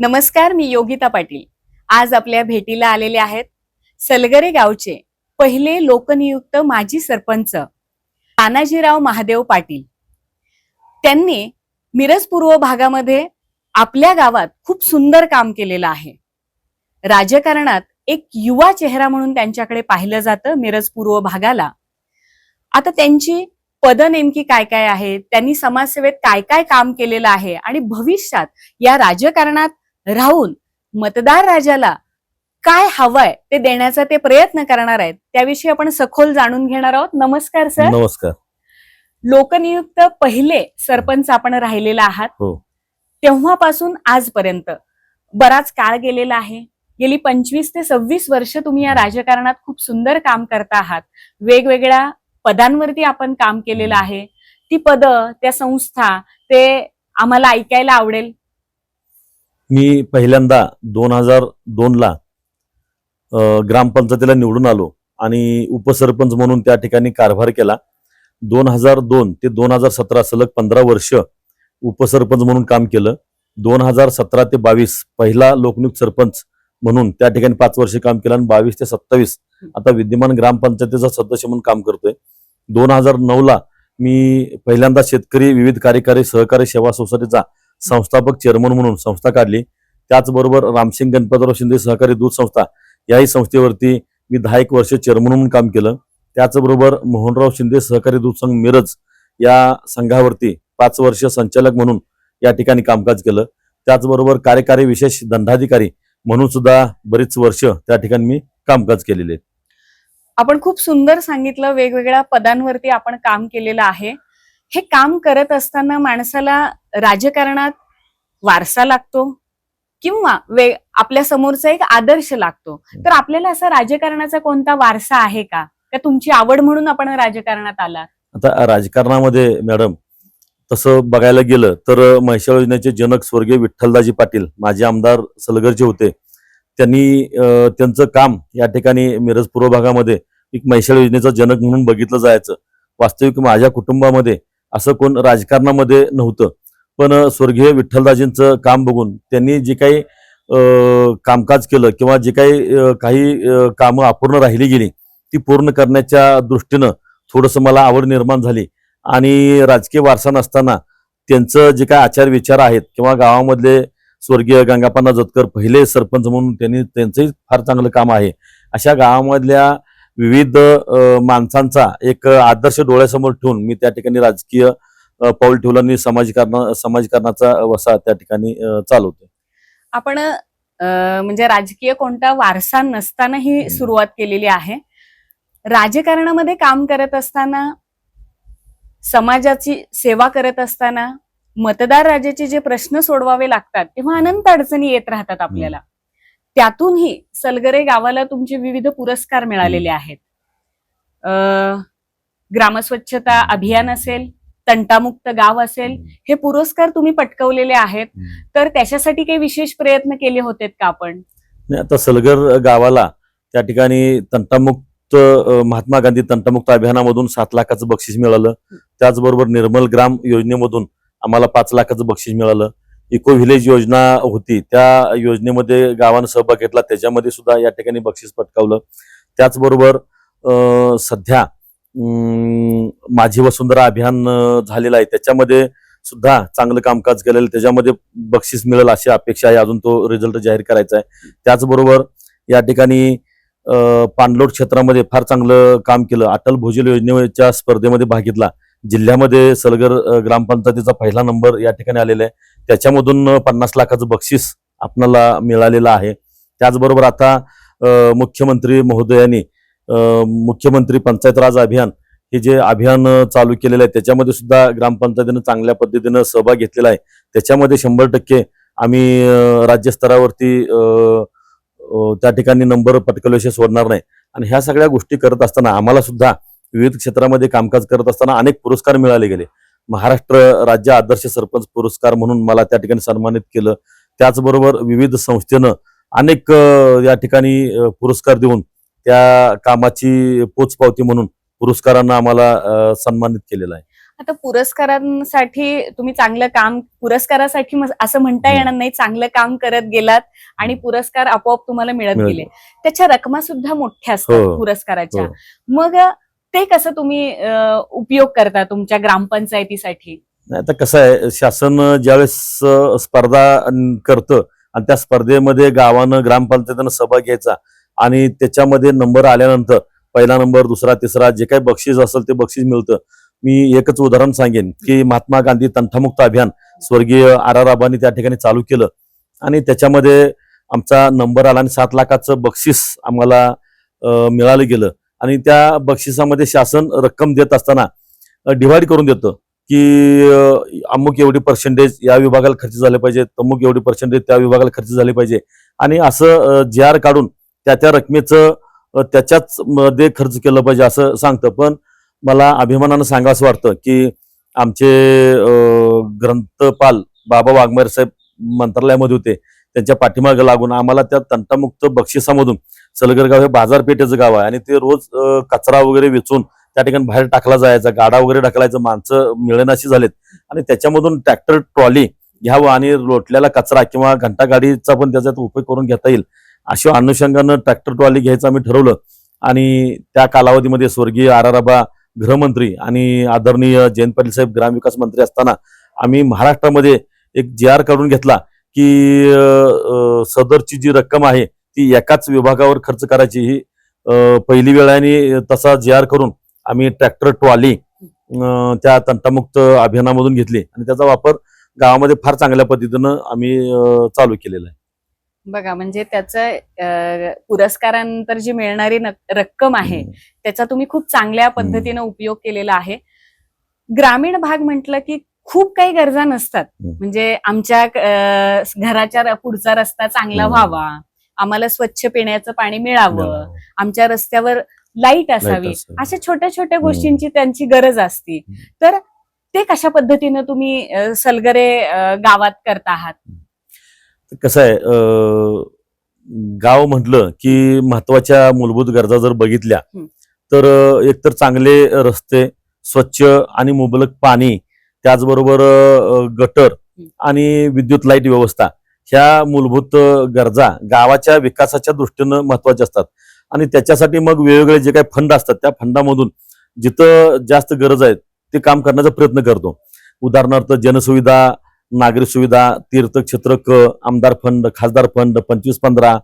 नमस्कार मी योगिता पाटील. आज आपल्या भेटीला आलेले आहेत सलगरे गावचे पहिले लोकनियुक्त माजी सरपंच तानाजीराव महादेव पाटील. त्यांनी मिरज पूर्व भागामध्ये आपल्या गावात खूप सुंदर काम केलेलं आहे. राजकारणात एक युवा चेहरा म्हणून त्यांच्याकडे पाहिलं जातं मिरज पूर्व भागाला. आता त्यांची पदं नेमकी काय काय आहेत? त्यांनी समाजसेवेत काय काय काम केलेलं आहे? आणि भविष्यात या राजकारणात राहून मतदार राजाला काय हवंय ते देण्याचा ते प्रयत्न करणार आहेत त्याविषयी आपण सखोल जाणून घेणार आहोत. नमस्कार सर. नमस्कार. लोकनियुक्त पहिले सरपंच आपण राहिलेला आहात. हो. तेव्हापासून आजपर्यंत बराच काळ गेलेला आहे. गेली पंचवीस ते सव्वीस वर्ष तुम्ही या राजकारणात खूप सुंदर काम करता आहात. वेगवेगळ्या पदांवरती आपण काम केलेलं आहे. ती पद त्या संस्था ते आम्हाला ऐकायला आवडेल. मी पहिल्यांदा दोन हजार दोनला ग्रामपंचायतीला निवडून आलो आणि उपसरपंच म्हणून त्या ठिकाणी कारभार केला. दोन हजार दोन ते दोन हजार सतरा सलग पंधरा वर्ष उपसरपंच म्हणून काम केलं. दोन हजार सतरा ते बावीस पहिला लोकनियुक्त सरपंच म्हणून त्या ठिकाणी पाच वर्ष काम केलं आणि बावीस ते सत्तावीस आता विद्यमान ग्रामपंचायतीचा सदस्य म्हणून काम करतोय. दोन हजार नऊला मी पहिल्यांदा शेतकरी विविध कार्यकारी सहकारी सेवा सोसायटीचा संस्थापक चेअरमन म्हणून संस्था काढली. त्याचबरोबर रामसिंग गणपतराव शिंदे सहकारी दूध संस्था याही संस्थेवरती मी दहा एक वर्ष चेअरमन म्हणून काम केलं. त्याचबरोबर मोहनराव शिंदे सहकारी दूध संघ मिरज या संघावरती पाच वर्ष संचालक म्हणून या ठिकाणी कामकाज केलं. त्याचबरोबर कार्यकारी विशेष दंडाधिकारी म्हणून सुद्धा बरीच वर्ष त्या ठिकाणी मी कामकाज केलेले. आपण खूप सुंदर सांगितलं वेगवेगळ्या पदांवरती आपण काम केलेलं आहे. हे काम करत असताना माणसाला राजकारणात वारसा लागतो किंवा वे आपल्या समोरचा एक आदर्श लागतो. तर आपल्याला असा राजकारणाचा कोणता वारसा आहे का? का तुमची आवड म्हणून आपण राजकारणात आला आता राजकारणामध्ये मॅडम तसं बघायला गेलं तर म्हैसाळ योजनेचे जनक स्वर्गीय विठ्ठलदाजी पाटील माजी आमदार सलगरचे होते. त्यांनी त्यांचं काम या ठिकाणी मिरज पूर्व भागामध्ये एक म्हैसाळ योजनेचा जनक म्हणून बघितलं जायचं. वास्तविक माझ्या कुटुंबामध्ये असं कोण राजकारणामध्ये नव्हतं. पण स्वर्गीय विठ्ठलदाजींचं काम बघून त्यांनी जे काही कामकाज केलं किंवा जे काही काही कामं अपूर्ण राहिली गेली ती पूर्ण करण्याच्या दृष्टीनं थोडंसं मला आवड निर्माण झाली. आणि राजकीय वारसा नसताना त्यांचं जे काय आचार विचार आहेत किंवा गावामधले स्वर्गीय गंगापांना जतकर पहिले सरपंच म्हणून त्यांनी त्यांचंही फार चांगलं काम आहे. अशा गावामधल्या विविध माणसांचा एक आदर्श डोळ्यासमोर ठेवून मी त्या ठिकाणी राजकीय पाऊल ठेवलं आणि समाजकारण समाजकारणाचा वसा त्या ठिकाणी चालवतो आपण म्हणजे राजकीय कोणता वारसा नसताना ही. सुरुवात केलेली आहे. राजकारणामध्ये काम करत असताना समाजाची सेवा करत असताना मतदार राजाचे जे प्रश्न सोडवावे लागतात तेव्हा अनंत अडचणी येत राहतात आपल्याला. त्यातूनही सलगरे गावाला तुमचे विविध पुरस्कार मिळालेले आहेत. अं, ग्रामस्वच्छता अभियान असेल तंटामुक्त गाव असेल हे पुरस्कार तुम्ही पटकवलेले आहेत. तर त्याच्यासाठी काही विशेष प्रयत्न केले होते का आपण? नाही, आता सलगर गावाला त्या ठिकाणी तंटामुक्त महात्मा गांधी तंटामुक्त अभियानामधून सात लाखाचं बक्षीस मिळालं. त्याचबरोबर निर्मल ग्राम योजनेमधून आम्हाला पाच लाखाचं बक्षीस मिळालं. इको व्हिलेज योजना होती त्या योजनेमध्ये गावानं सहभाग घेतला. त्याच्यामध्ये सुद्धा या ठिकाणी बक्षीस पटकावलं. त्याचबरोबर सध्या माझी वसुंधरा अभियान झालेलं आहे. त्याच्यामध्ये सुद्धा चांगलं कामकाज केलेलं त्याच्यामध्ये बक्षीस मिळेल अशी अपेक्षा आहे. अजून तो रिझल्ट जाहीर करायचा आहे. त्याचबरोबर या ठिकाणी पाणलोट क्षेत्रामध्ये फार चांगलं काम केलं. अटल भोजल योजनेच्या स्पर्धेमध्ये भाग घेतला. जिल्ह्यामध्ये सलगर ग्रामपंचायतीचा पहिला नंबर या ठिकाणी आलेला आहे. त्याच्यामधून पन्नास लाखाचं बक्षीस आपणाला मिळालेलं आहे. त्याचबरोबर आता मुख्यमंत्री महोदयांनी मुख्यमंत्री पंचायत राज अभियान हे जे अभियान चालू केलेलं आहे त्याच्यामध्ये सुद्धा ग्रामपंचायतीनं चांगल्या पद्धतीनं सहभाग घेतलेला आहे. त्याच्यामध्ये शंभर टक्के आम्ही राज्यस्तरावरती त्या ठिकाणी नंबर पटकवल्याशिवाय सोडणार नाही. आणि ह्या सगळ्या गोष्टी करत असताना आम्हाला सुद्धा विविध क्षेत्रामध्ये कामकाज करत असताना अनेक पुरस्कार मिळाले गेले. महाराष्ट्र राज्य आदर्श सरपंच पुरस्कार म्हणून मला त्या ठिकाणी सन्मानित केलं. त्याचबरोबर विविध संस्थेनं अनेक या ठिकाणी पुरस्कार देऊन त्या कामाची पोचपावती म्हणून पुरस्कारांना आम्हाला सन्मानित केलेलं आहे आता पुरस्कारांसाठी तुम्ही चांगलं काम पुरस्कारासाठी असं म्हणता. येणार नाही चांगलं काम करत गेलात आणि पुरस्कार आपोआप तुम्हाला मिळत गेले त्याच्या रकमा सुद्धा मोठ्या असतात हो. पुरस्काराच्या हो. मग ते कसं तुम्ही उपयोग करता तुमच्या ग्रामपंचायतीसाठी आता कसं आहे शासन ज्यावेळेस स्पर्धा करतं आणि त्या स्पर्धेमध्ये गावानं ग्रामपंचायतीनं सहभाग घ्यायचा आणि त्याच्यामध्ये नंबर आल्यानंतर पहिला नंबर दुसरा तिसरा जे काही बक्षीस असेल ते बक्षीस मिळतं. मी एकच उदाहरण सांगेन की महात्मा गांधी तंटामुक्त अभियान स्वर्गीय आर आर आबांनी त्या ठिकाणी चालू केलं. आणि त्याच्यामध्ये आमचा नंबर आला आणि सात लाखाचं बक्षीस आम्हाला मिळालं गेलं. आणि त्या बक्षिसामध्ये शासन रक्कम देत असताना डिव्हाइड करून देतं की अमुक एवढी पर्सेंटेज या विभागाला खर्च झाले पाहिजे तमुक एवढी पर्सेंटेज त्या विभागाला खर्च झाले पाहिजे. आणि असं जी आर काढून त्या त्या रकमेचं त्याच्याच मध्ये खर्च केलं पाहिजे असं सांगतं. पण मला अभिमानानं सांगावं वाटतं की आमचे ग्रंथपाल बाबा वाघमारे साहेब मंत्रालयामध्ये होते. त्यांच्या पाठीमागे लागून आम्हाला त्या तंटामुक्त बक्षिसामधून सलगर गाव हे बाजारपेठेचं गाव आहे आणि ते रोज कचरा वगैरे वेचून त्या ठिकाणी बाहेर टाकला जायचा गाडा वगैरे ढकलायचं माणसं मिळेनाशी झालेत. आणि त्याच्यामधून ट्रॅक्टर ट्रॉली घ्यावं आणि लोटलेला कचरा किंवा घंटा गाडीचा पण त्याच्यात उपयोग करून घेता येईल. अशा अनुषंगानं ट्रॅक्टर ट्रॉली घ्यायचं आम्ही ठरवलं. आणि त्या कालावधीमध्ये स्वर्गीय आर आर आबा गृहमंत्री आणि आदरणीय जयंत पाटील साहेब ग्रामविकास मंत्री असताना आम्ही महाराष्ट्रामध्ये एक जे आर काढून घेतला की सदरची जी रक्कम आहे ती एकाच विभागावर खर्च करायची. ही पहिली वेळाने तसा जी आर करून आम्ही ट्रॅक्टर ट्रॉली त्या तंटामुक्त अभियानामधून घेतली. आणि त्याचा वापर गावामध्ये फार चांगल्या पद्धतीनं आम्ही चालू केलेला आहे. बघा म्हणजे त्याचं अं, पुरस्कारानंतर जी मिळणारी रक्कम आहे त्याचा तुम्ही खूप चांगल्या पद्धतीनं उपयोग केलेला आहे ग्रामीण भाग म्हटलं की खूप काही गरजा नसतात. म्हणजे आमच्या घराच्या पुढचा रस्ता चांगला. व्हावा आम्हाला स्वच्छ पिण्याचं पाणी मिळावं. आमच्या रस्त्यावर लाइट असावी. अशा छोट्या छोट्या गोष्टींची त्यांची गरज असती. तर ते कशा पद्धतीनं तुम्ही सलगरे गावात करता आहात कसं आहे गाव म्हटलं की महत्त्वाच्या मूलभूत गरजा जर बघितल्या. तर एकतर चांगले रस्ते स्वच्छ आणि मुबलक पाणी त्याचबरोबर गटर. आणि विद्युत लाइट व्यवस्था ह्या मूलभूत गरजा गावाच्या विकासाच्या दृष्टीनं महत्त्वाच्या असतात आणि त्याच्यासाठी मग वेगवेगळे जे काही फंड असतात त्या फंडामधून जिथं जास्त गरज आहे ते काम करण्याचा प्रयत्न करतो उदाहरणार्थ जनसुविधा नागरी सुविधा तीर्थक्षेत्र क आमदार फंड खासदार फंड पंचवीस पंधरा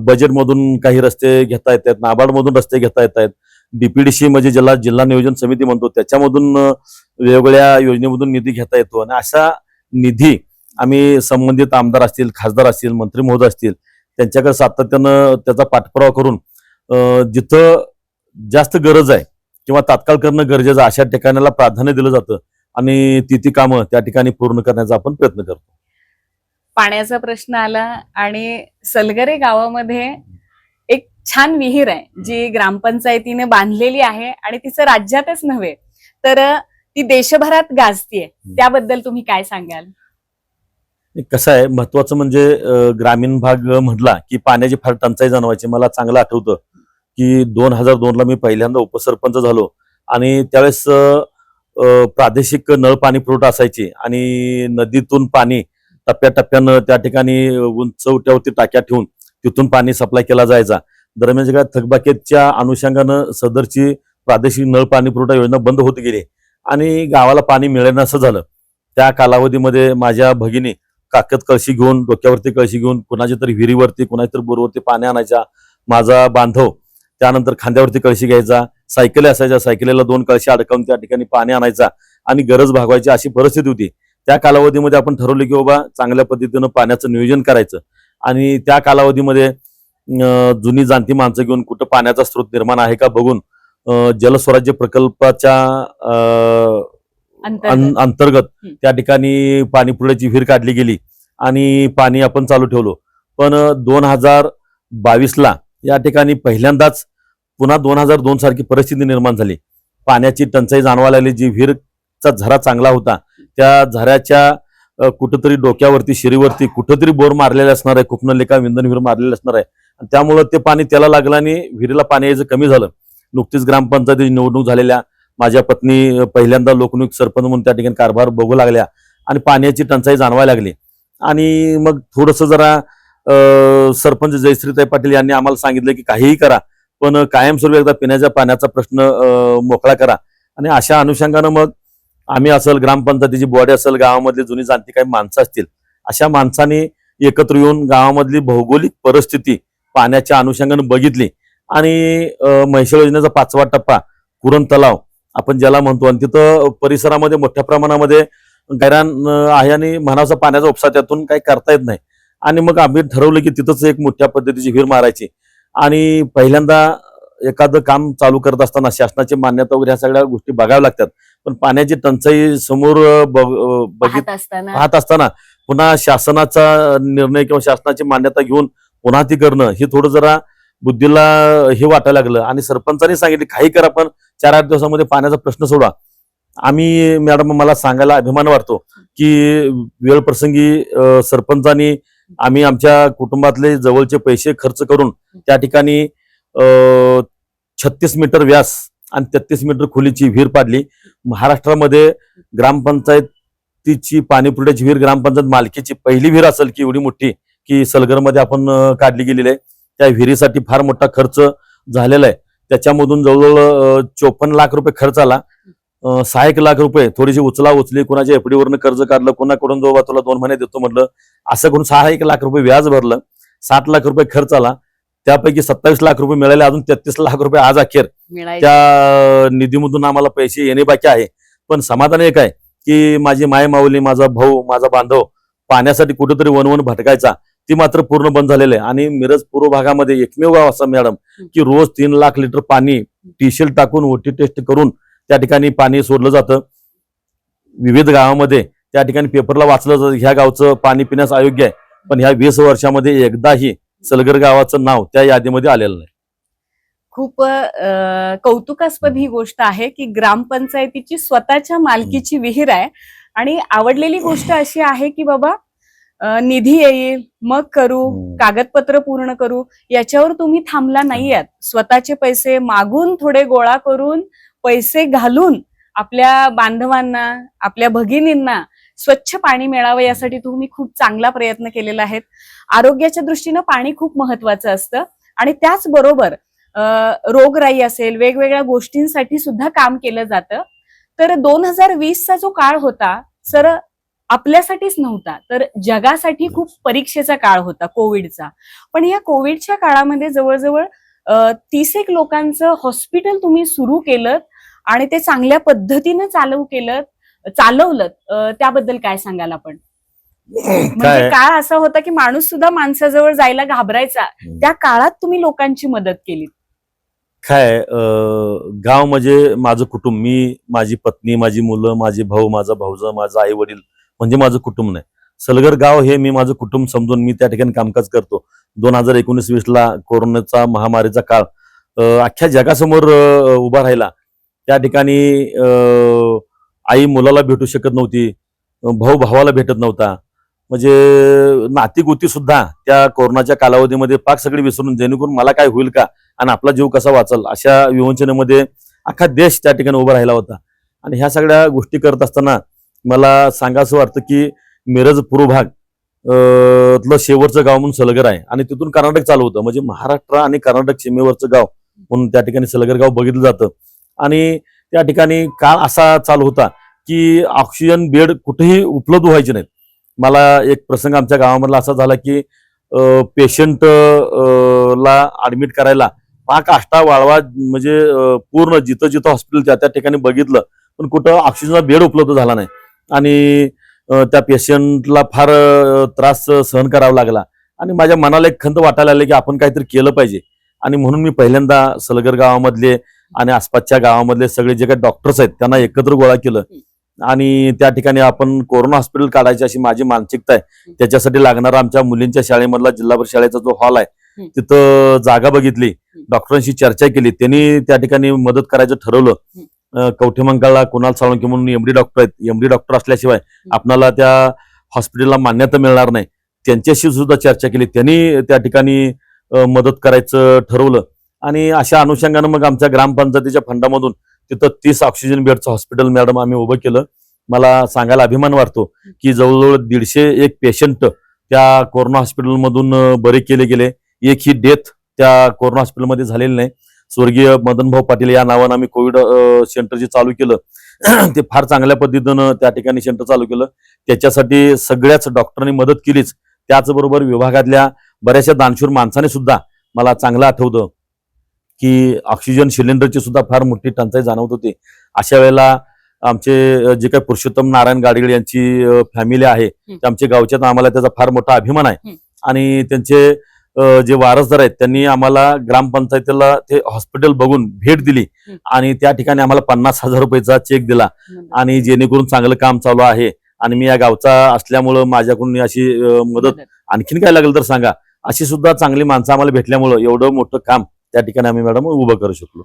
बजेटमधून काही रस्ते घेता येत आहेत नाबार्डमधून रस्ते घेता येत आहेत डीपीडीसी म्हणजे ज्याला जिल्हा नियोजन समिती म्हणतो त्याच्यामधून वेगवेगळ्या योजनेमधून निधी घेता येतो. आणि अशा निधी आम्ही संबंधित आमदार असतील खासदार असतील मंत्री महोदय असतील त्यांच्याकडे सातत्यानं त्याचा पाठपुरावा करून जिथं जास्त गरज आहे किंवा तात्काळ करणं गरजेचं अशा ठिकाणाला प्राधान्य दिलं जातं. आणि ती ती कामं त्या ठिकाणी पूर्ण करण्याचा आपण प्रयत्न करतो. पाण्याचा प्रश्न आला आणि सलगरे गावामध्ये एक छान विहीर आहे जी ग्रामपंचायतीने बांधलेली आहे आणि तिचं राज्यातच नव्हे तर ती देशभरात गाजतीये. त्याबद्दल तुम्ही काय सांगाल? कसं आहे महत्वाचं म्हणजे ग्रामीण भाग म्हटला की पाण्याची फार टंचाई जाणवायची. मला चांगलं आठवतं की दोन हजार दोन ला मी पहिल्यांदा उपसरपंच झालो आणि त्यावेळेस प्रादेशिक नळ पाणी पुरवठा असायची आणि नदीतून पाणी टप्प्याटप्प्यानं त्या ठिकाणी उंचवट्यावरती टाक्या ठेवून तिथून पाणी सप्लाय केला जायचा. दरम्यानच्या काळात थकबाकीच्या अनुषंगानं सदरची प्रादेशिक नळ पाणी पुरवठा योजना बंद होत गेली आणि गावाला पाणी मिळेनासं झालं. त्या कालावधीमध्ये माझ्या भगिनी काकत कळशी घेऊन डोक्यावरती कळशी घेऊन कुणाच्या तरी विहिरीवरती कुणाच्या तरी बोरवरती पाणी आणायचा. माझा बांधव त्यानंतर खांद्यावरती कळशी घ्यायचा. सायकली असायच्या सायकलीला दोन कळशी अडकावून त्या ठिकाणी पाणी आणायचा आणि गरज भागवायची अशी परिस्थिती होती. त्या कालावधीमध्ये आपण ठरवलं की बाबा चांगल्या पद्धतीनं पाण्याचं नियोजन करायचं. आणि त्या कालावधीमध्ये जुनी जाणती माणसं घेऊन कुठं पाण्याचा स्रोत निर्माण आहे का बघून जलस्वराज्य प्रकल्पाच्या अंतर्गत. त्या ठिकाणी पाणी पुरवठ्याची विहीर काढली गेली आणि पाणी आपण चालू ठेवलो. पण दोन हजार बावीसला या ठिकाणी पहिल्यांदाच पुन्हा दोन हजार दोन सारखी परिस्थिती निर्माण झाली. पाण्याची टंचाई जाणवायला लागली. जी विहीरचा झरा चांगला होता त्या झऱ्याच्या कुठंतरी डोक्यावरती शिरीवरती कुठंतरी बोर मारलेले असणार आहे. कुपनलिका विंधन विहीर मारलेले असणार आहे. आणि त्यामुळं ते पाणी त्याला लागलं आणि विहिरीला पाणी यायचं कमी झालं. नुकतीच ग्रामपंचायती निवडणूक झालेल्या माझ्या पत्नी पहिल्यांदा लोकनियुक्त सरपंच म्हणून त्या ठिकाणी कारभार बघू लागल्या आणि पाण्याची टंचाई जाणवायला लागली. आणि मग थोडंसं जरा सरपंच जयश्रीताई पाटील यांनी आम्हाला सांगितलं की काहीही करा. पण कायमस्वरूपी एकदा पिण्याच्या पाण्याचा प्रश्न मोकळा करा. आणि अशा अनुषंगानं मग आम्ही असेल ग्रामपंचायतीची बॉडी असेल गावामधली जुनी जाणती काही माणसं असतील अशा माणसांनी एकत्र येऊन गावामधली भौगोलिक परिस्थिती पाण्याच्या अनुषंगानं बघितली. आणि म्हैसळ योजनेचा पाचवा टप्पा कुरण तलाव. आपण ज्याला म्हणतो आणि तिथं परिसरामध्ये मोठ्या प्रमाणामध्ये गैरान आहे आणि म्हणावसा पाण्याचा उपसा त्यातून काही करता येत नाही. आणि मग आम्ही ठरवलं की तिथंच एक मोठ्या पद्धतीची विहीर मारायची. आणि पहिल्यांदा एखादं काम चालू करत असताना शासनाची मान्यता वगैरे ह्या सगळ्या गोष्टी बघाव्या लागतात. पण पाण्याची टंचाई समोर बघित पाहत असताना. पाहत असताना पुन्हा शासनाचा निर्णय किंवा शासनाची मान्यता घेऊन पुन्हा ती करणं हे थोडं जरा बुद्धीला हे वाटायला लागलं. आणि सरपंचांनी सांगितले काही करा पण चार आठ दिवसामध्ये पाण्याचा प्रश्न सोडवा आम्ही मॅडम मला सांगायला अभिमान वाटतो की वेळ प्रसंगी अ, सरपंचांनी आम्ही आमच्या कुटुंबातले जवळचे पैसे खर्च करून त्या ठिकाणी छत्तीस मीटर व्यास आणि तेहतीस मीटर खोलीची विहीर पाडली. महाराष्ट्रामध्ये ग्रामपंचायतीची पाणीपुरवठ्याची विहीर ग्रामपंचायत मालकीची पहिली विहीर असेल की एवढी मोठी की सलगरमध्ये आपण काढली गेलेली आहे. त्या विहिरीसाठी फार मोठा खर्च झालेला आहे. त्याच्यामधून जवळजवळ चोपन्न लाख रुपये खर्च आला. सहा एक लाख रुपये थोडीशी उचला उचली कोणाच्या एफडीवरनं कर्ज काढलं कोणाकडून जो तुला दोन महिने देतो म्हटलं असं करून सहा एक लाख रुपये व्याज भरलं सात लाख रुपये खर्च आला त्यापैकी सत्तावीस लाख रुपये मिळाले अजून तेहतीस लाख रुपये आज अखेर. त्या निधीमधून आम्हाला पैसे येणे बाकी आहे. पण समाधान एक आहे की माझी माय माऊली माझा भाऊ माझा बांधव पाण्यासाठी कुठेतरी वनवन भटकायचा. ती मात्र पूर्ण बंद झालेलं आहे. आणि मिरज पूर्व भागामध्ये एकमेव गाव असं मॅडम की रोज तीन लाख लिटर पाणी टीशेल टाकून ओटी टेस्ट करून त्या ठिकाणी पाणी सोडलं जातं. विविध गावामध्ये त्या ठिकाणी पेपरला वाचलं जातं ह्या गावचं पाणी पिण्यास अयोग्य आहे. पण ह्या वीस वर्षामध्ये एकदाही सलगर गावाचं नाव त्या यादीमध्ये आलेलं नाही. खूप कौतुकास्पद ही गोष्ट आहे की ग्रामपंचायतीची स्वतःच्या मालकीची विहीर आहे. आणि आवडलेली गोष्ट अशी आहे की बाबा निधी येईल मग करू हम्म. कागदपत्र पूर्ण करू. याच्यावर तुम्ही थांबला नाहीयेत स्वतःचे पैसे मागून थोडे गोळा करून पैसे घालून आपल्या बांधवांना आपल्या भगिनींना स्वच्छ पाणी मिळावं यासाठी तुम्ही खूप चांगला प्रयत्न केलेला आहे. आरोग्याच्या दृष्टीनं पाणी खूप महत्वाचं असतं आणि त्याचबरोबर रोगराई असेल वेगवेगळ्या गोष्टींसाठी सुद्धा काम केलं जातं. तर दोन हजार वीसचा जो काळ होता सर आपल्यासाठीच नव्हता तर जगासाठी खूप परीक्षेचा काळ होता कोविडचा. पण या कोविडच्या काळामध्ये जवळजवळ तीस एक लोकांचं हॉस्पिटल तुम्ही सुरू केलं आणि ते चांगल्या पद्धतीनं चालू केलं चालवलं त्याबद्दल काय सांगाल आपण? म्हणजे काळ असा होता की माणूस सुद्धा माणसाजवळ जायला घाबरायचा. त्या काळात तुम्ही लोकांची मदत केली. काय गाव म्हणजे माझं कुटुंब. मी माझी पत्नी माझी मुलं माझे भाऊ माझा भाऊजा माझा आई वडील म्हणजे माझं कुटुंब नाही. सलगर गाव हे मी माझं कुटुंब समजून मी त्या ठिकाणी कामकाज करतो. दोन हजार एकोणीस वीस ला कोरोनाचा महामारीचा काळ अख्ख्या जगासमोर उभा राहिला. त्या ठिकाणी आई मुलाला भेटू शकत नव्हती भाऊ भावाला भेटत नव्हता. म्हणजे नातीगोती सुद्धा त्या कोरोनाच्या कालावधीमध्ये पाक सगळी विसरून जेणेकरून मला काय होईल का आणि आपला जीव कसा वाचल अशा विवंचनेमध्ये अख्खा देश त्या ठिकाणी उभा राहिला होता. आणि ह्या सगळ्या गोष्टी करत असताना मला सांगायचं वाटतं की मिरज पूर्व भाग तलं शेवटचं गाव म्हणून सलगर आहे. आणि तिथून कर्नाटक चालू होतं. म्हणजे महाराष्ट्र आणि कर्नाटक सीमेवरचं गाव म्हणून त्या ठिकाणी सलगर गाव बघितलं जातं. आणि त्या ठिकाणी काळ असा चालू होता की ऑक्सिजन बेड कुठेही उपलब्ध व्हायचे नाहीत. मला एक प्रसंग आमच्या गावामधला असा झाला की पेशंट ला ऍडमिट करायला पाक आष्टा वाळवा म्हणजे पूर्ण जिथं जिथं हॉस्पिटल त्या ठिकाणी बघितलं पण कुठं ऑक्सिजनचा बेड उपलब्ध झाला नाही. आणि त्या पेशंटला फार त्रास सहन करावा लागला. आणि माझ्या मनाला एक खंत वाटायला लागली की आपण काहीतरी केलं पाहिजे. आणि म्हणून मी पहिल्यांदा सलगर गावामधले आणि आसपासच्या गावामधले सगळे जे काही डॉक्टर्स आहेत त्यांना एकत्र गोळा केलं. आणि त्या ठिकाणी आपण कोरोना हॉस्पिटल काढायची अशी माझी मानसिकता आहे. त्याच्यासाठी लागणारा आमच्या मुलींच्या शाळेमधला जिल्हा परिषद शाळेचा जो हॉल आहे. तिथं जागा बघितली. डॉक्टरांशी चर्चा केली. त्यांनी त्या ठिकाणी मदत करायचं ठरवलं. कवठेमंकाळला कुणाल साळुंके म्हणून एमडी डॉक्टर आहेत. एमडी डॉक्टर असल्याशिवाय आपणाला त्या हॉस्पिटलला मान्यता मिळणार नाही. त्यांच्याशी सुद्धा चर्चा केली. त्यांनी त्या ठिकाणी मदत करायचं ठरवलं. आणि अशा अनुषंगानं मग आमच्या ग्रामपंचायतीच्या फंडामधून तिथं तीस ऑक्सिजन बेडचं हॉस्पिटल मॅडम आम्ही उभं केलं. मला सांगायला अभिमान वाटतो की जवळजवळ दीडशे एक पेशंट त्या कोरोना हॉस्पिटलमधून बरे केले गेले. एक ही डेथ त्या कोरोना हॉस्पिटलमध्ये झालेली नाही. स्वर्गीय मदनभाऊ पाटील या नावानं आम्ही कोविड सेंटर जे चालू केलं ते फार चांगल्या पद्धतीनं त्या ठिकाणी सेंटर चालू केलं. त्याच्यासाठी सगळ्याच डॉक्टरांनी मदत केलीच. त्याचबरोबर विभागातल्या बऱ्याचशा दानशूर माणसाने सुद्धा मला चांगलं आठवतं. की ऑक्सिजन सिलेंडरची सुद्धा फार मोठी टंचाई जाणवत होती. अशा वेळेला आमचे जे काही पुरुषोत्तम नारायण गाडगीळ यांची फॅमिली आहे ते आमच्या गावच्यात आम्हाला त्याचा फार मोठा अभिमान आहे. आणि त्यांचे जे वारसदार आहेत त्यांनी आम्हाला ग्रामपंचायतीला ते हॉस्पिटल बघून भेट दिली. आणि त्या ठिकाणी आम्हाला पन्नास हजार रुपयाचा चेक दिला. आणि जेणेकरून चांगलं काम चालू आहे. आणि मी या गावचा असल्यामुळं माझ्याकडून अशी मदत. आणखीन काय लागेल तर सांगा. अशी सुद्धा चांगली माणसं आम्हाला भेटल्यामुळं एवढं मोठं काम त्या ठिकाणी आम्ही मॅडम उभं करू शकलो.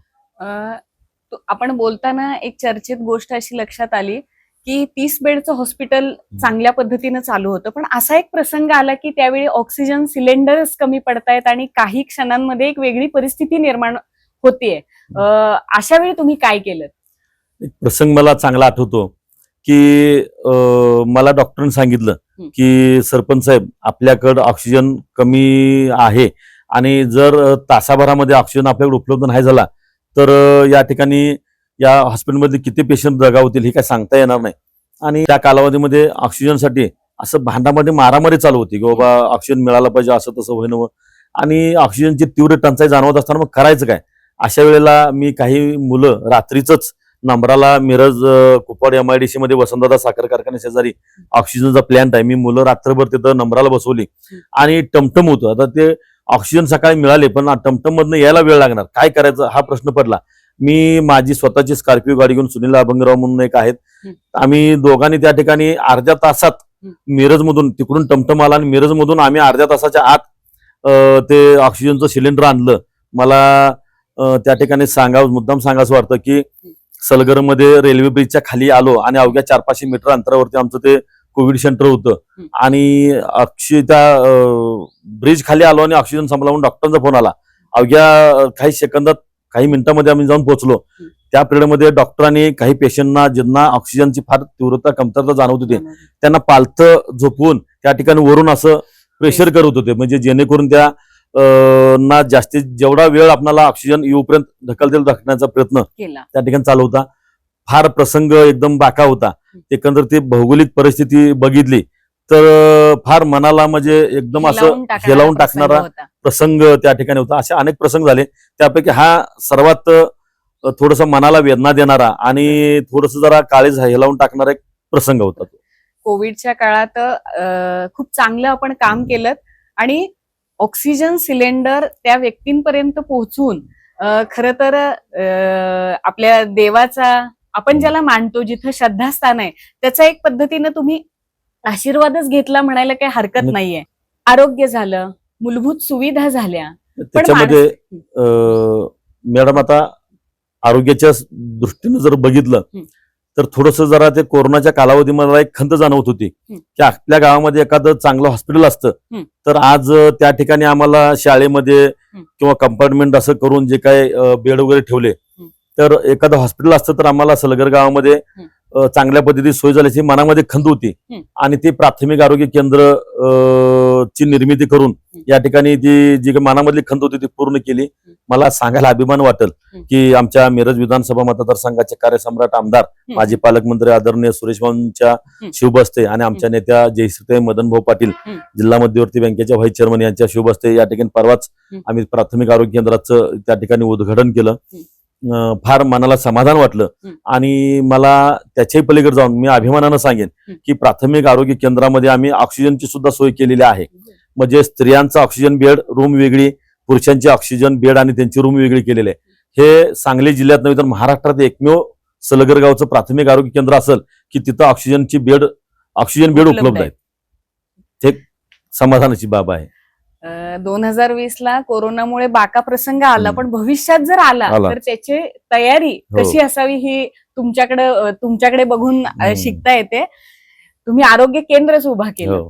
आपण बोलताना एक चर्चेत गोष्ट अशी लक्षात आली की तीस बेडचं हॉस्पिटल चांगल्या पद्धतीनं चालू होतं. पण असा एक प्रसंग आला की त्यावेळी ऑक्सिजन सिलेंडरच कमी पडतायत आणि काही क्षणांमध्ये एक वेगळी परिस्थिती निर्माण होतीये. अशा वेळी तुम्ही काय केलं एक प्रसंग मला चांगला आठवतो की मला डॉक्टरांनी सांगितलं. की सरपंच साहेब आपल्याकडं ऑक्सिजन कमी आहे. आणि जर तासाभरामध्ये ऑक्सिजन आपल्याकडे उपलब्ध नाही झाला तर या ठिकाणी या हॉस्पिटलमध्ये किती पेशंट दगावतील हे काय सांगता येणार नाही. आणि त्या कालावधीमध्ये ऑक्सिजनसाठी असं भांडामध्ये मारामारी चालू होती की बाबा ऑक्सिजन मिळाला पाहिजे असं तसं होईन आणि ऑक्सिजनची तीव्र टंचाई जाणवत असताना मग करायचं काय? अशा वेळेला मी काही मुलं रात्रीच नंबराला Miraj Kupwad M I D C मध्ये वसंतदादा साखर कारखान्या शेजारी ऑक्सिजनचा प्लॅन्ट आहे. मी मुलं रात्रभर तिथं नंबराला बसवली. आणि टमटम होतं. आता ते ऑक्सिजन सकाळी मिळाले पण टमटम मधनं यायला वेळ लागणार काय करायचं हा प्रश्न पडला मी माझी स्वतःची स्कॉर्पिओ गाडी घेऊन सुनील अभंगराव म्हणून एक आहेत. आम्ही दोघांनी त्या ठिकाणी अर्ध्या तासात हं. मिरज मधून तिकडून टमटम आला आणि मिरज मधून आम्ही अर्ध्या तासाच्या आत ते ऑक्सिजनचं सिलेंडर आणलं मला त्या ठिकाणी सांगावं मुद्दाम सांगावं वाटतं की सलगरमध्ये रेल्वे ब्रिजच्या खाली आलो आणि अवघ्या चार पाचशे मीटर अंतरावरती आमचं ते कोविड सेंटर होतं. आणि अक्षय त्या ब्रिज खाली आलो आणि ऑक्सिजन संपला म्हणून डॉक्टरांचा फोन आला. अवघ्या काही सेकंदात काही मिनिटांमध्ये आम्ही जाऊन पोहोचलो. त्या पिरियडमध्ये डॉक्टरांनी काही पेशंटना ज्यांना ऑक्सिजनची फार तीव्रता कमतरता जाणवत होती त्यांना पालथं झोपवून त्या ठिकाणी वरून असं प्रेशर करत होते. म्हणजे जेणेकरून त्या ना जास्तीत जेवढा वेळ आपल्याला ऑक्सिजन येऊपर्यंत ढकलतेल ढकण्याचा प्रयत्न त्या ठिकाणी चालू होता. फार प्रसंग एकदम बाका होता. एकंदर ती भौगोलिक परिस्थिती बघितली. तर फार मनाला म्हणजे एकदम असं हेलावून टाकणारा प्रसंग त्या ठिकाणी होता. असे अनेक प्रसंग झाले. त्यापैकी हा सर्वात थोडस मनाला वेदना देणारा आणि थोडस जरा काळीज हेलावून टाकणारा एक प्रसंग होता तो. कोविडच्या काळात खूप चांगलं आपण काम केलं आणि ऑक्सिजन सिलेंडर त्या व्यक्तींपर्यंत पोहोचून खर तर आपल्या देवाचा आपण ज्याला मानतो जिथं श्रद्धास्थान आहे त्याचा एक पद्धतीनं तुम्ही आशीर्वादच घेतला म्हणायला काही हरकत. नाहीये आरोग्य झालं मूलभूत सुविधा झाल्या त्याच्यामध्ये मॅडम आता आरोग्याच्या दृष्टीनं जर बघितलं. तर थोडस जरा ते कोरोनाच्या कालावधीमध्ये मला एक खंत जाणवत होती. की आपल्या गावामध्ये एखादं चांगलं हॉस्पिटल असतं. तर आज त्या ठिकाणी आम्हाला शाळेमध्ये. किंवा कंपार्टमेंट असं करून जे काय बेड वगैरे ठेवले. तर एखादं हॉस्पिटल असतं तर आम्हाला सलगर गावामध्ये चांगल्या पद्धतीने सोय झाल्याची मनामध्ये खंत होती. आणि ते प्राथमिक आरोग्य केंद्र ची निर्मिती करून. या ठिकाणी ती जी काही मनामधली खंत होती ती पूर्ण केली मला सांगायला अभिमान वाटेल. की आमच्या मिरज विधानसभा मतदारसंघाचे कार्यसम्राट आमदार. माजी पालकमंत्री आदरणीय सुरेश भाऊंच्या. शुभ आणि आमच्या नेत्या जयश्रीताई मदन भाऊ पाटील. जिल्हा मध्यवर्ती बँकेच्या व्हाईस चेअरमन यांच्या शुभ या ठिकाणी परवाच. आम्ही प्राथमिक आरोग्य केंद्राचं त्या ठिकाणी उद्घाटन केलं फार मनाला समाधान वाटलं. आणि मला त्याच्याही पलीकडे जाऊन मी अभिमानानं सांगेन. की प्राथमिक आरोग्य केंद्रामध्ये आम्ही ऑक्सिजनची सुद्धा सोय केलेली आहे म्हणजे स्त्रियांचा ऑक्सिजन बेड रूम वेगळी पुरुषांची ऑक्सिजन बेड आणि त्यांची रूम वेगळी केलेली आहे हे सांगली जिल्ह्यात नव्हे तर महाराष्ट्रात एकमेव सलगर गावचं प्राथमिक आरोग्य केंद्र असेल की तिथं ऑक्सिजनची बेड ऑक्सिजन बेड उपलब्ध उपलब्ध आहे. आहेत हे समाधानाची बाब आहे दोन हजार वीस ला कोरोनामुळे बाका प्रसंग आला. पण भविष्यात जर आला. तर त्याची तयारी हो. कशी असावी ही तुमच्याकडे तुमच्याकडे बघून. शिकता येते तुम्ही आरोग्य केंद्रच उभा केलं हो